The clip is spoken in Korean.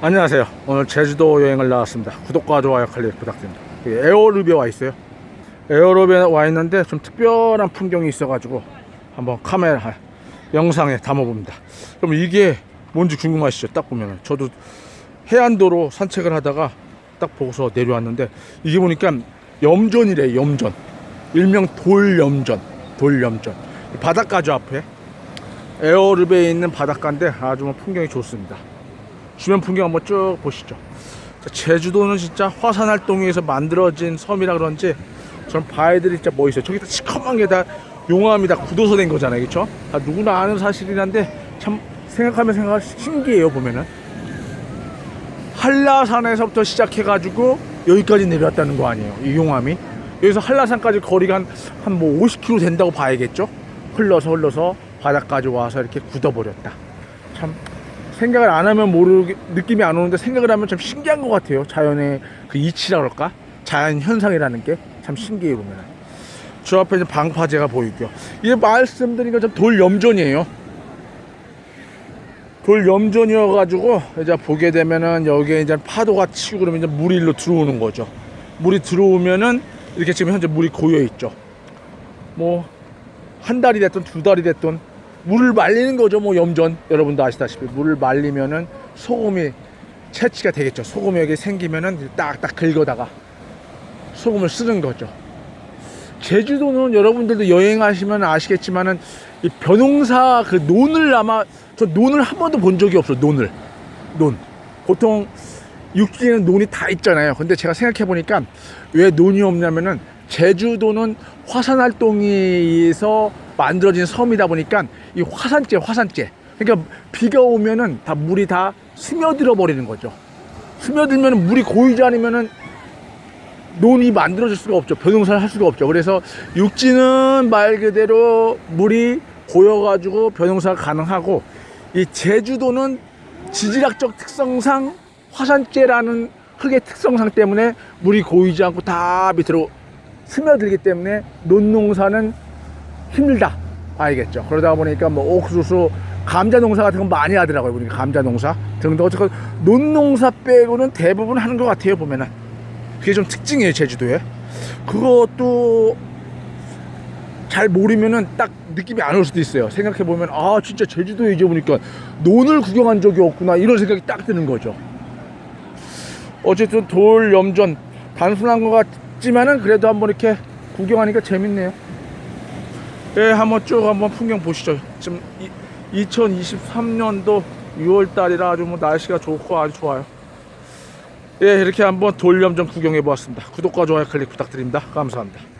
안녕하세요. 오늘 제주도 여행을 나왔습니다. 구독과 좋아요 클릭 부탁드립니다. 여기 에어루비에 와 있어요. 에어루비에 와 있는데 좀 특별한 풍경이 있어 가지고 한번 카메라 영상에 담아 봅니다. 그럼 이게 뭔지 궁금하시죠? 딱 보면 저도 해안도로 산책을 하다가 딱 보고서 내려왔는데 이게 보니까 염전이래 염전 일명 돌염전 돌염전 바닷가죠 앞에 에어르베에 있는 바닷가인데 아주 뭐 풍경이 좋습니다. 주변 풍경 한번 쭉 보시죠. 자, 제주도는 진짜 화산활동에서 만들어진 섬이라 그런지 저는 바위들이 진짜 멋있어요. 저기 다 시커먼 게 다 용암이 다 굳어서 된 거잖아요. 그쵸? 다 누구나 아는 사실이긴 한데 참 생각하면 생각하면 신기해요. 보면은. 한라산에서부터 시작해가지고 여기까지 내려왔다는 거 아니에요. 이 용암이. 여기서 한라산까지 거리가 한, 한 뭐 50km 된다고 봐야겠죠? 흘러서 흘러서 바닥까지 와서 이렇게 굳어버렸다. 참 생각을 안 하면 모르게 느낌이 안 오는데 생각을 하면 참 신기한 것 같아요. 자연의 그 이치라 그럴까? 자연 현상이라는 게 참 신기해 보면. 저 앞에 이제 방파제가 보이고요. 이게 말씀드린 것처럼 돌 염전이에요. 돌 염전이어가지고 이제 보게 되면은 여기에 이제 파도가 치고 그러면 이제 물이 일로 들어오는 거죠. 물이 들어오면은 이렇게 지금 현재 물이 고여 있죠. 뭐 한 달이 됐든 두 달이 됐든 물을 말리는 거죠. 뭐 염전 여러분도 아시다시피 물을 말리면은 소금이 채취가 되겠죠. 소금이 여기 생기면은 딱딱 긁어다가 소금을 쓰는 거죠. 제주도는 여러분들도 여행하시면 아시겠지만은 이 벼농사 그 논을 아마 저 논을 한 번도 본 적이 없어 논을 논 보통 육지에는 논이 다 있잖아요 근데 제가 생각해 보니까 왜 논이 없냐면은 제주도는 화산 활동에 의해서 만들어진 섬이다 보니까 이 화산재 화산재 그러니까 비가 오면은 다 물이 다 스며들어 버리는 거죠 스며들면 물이 고이지 않으면은 논이 만들어질 수가 없죠. 벼농사를 할 수가 없죠. 그래서 육지는 말 그대로 물이 고여가지고 벼농사가 가능하고 이 제주도는 지질학적 특성상 화산재라는 흙의 특성상 때문에 물이 고이지 않고 다 밑으로 스며들기 때문에 논농사는 힘들다. 알겠죠. 그러다 보니까 뭐 옥수수, 감자 농사 같은 건 많이 하더라고요. 우리 감자 농사 등등 어쨌건 논농사 빼고는 대부분 하는 것 같아요. 보면은. 그게 좀 특징이에요 제주도에 그것도 잘 모르면은 딱 느낌이 안 올 수도 있어요 생각해 보면 아 진짜 제주도에 이제 보니까 논을 구경한 적이 없구나 이런 생각이 딱 드는 거죠 어쨌든 돌 염전 단순한 것 같 지만은 그래도 한번 이렇게 구경하니까 재밌네요 예 한번 쭉 한번 풍경 보시죠 지금 2023년도 6월 달이라 아주 뭐 날씨가 좋고 아주 좋아요 예, 이렇게 한번 돌염전 구경해 보았습니다. 구독과 좋아요 클릭 부탁드립니다. 감사합니다.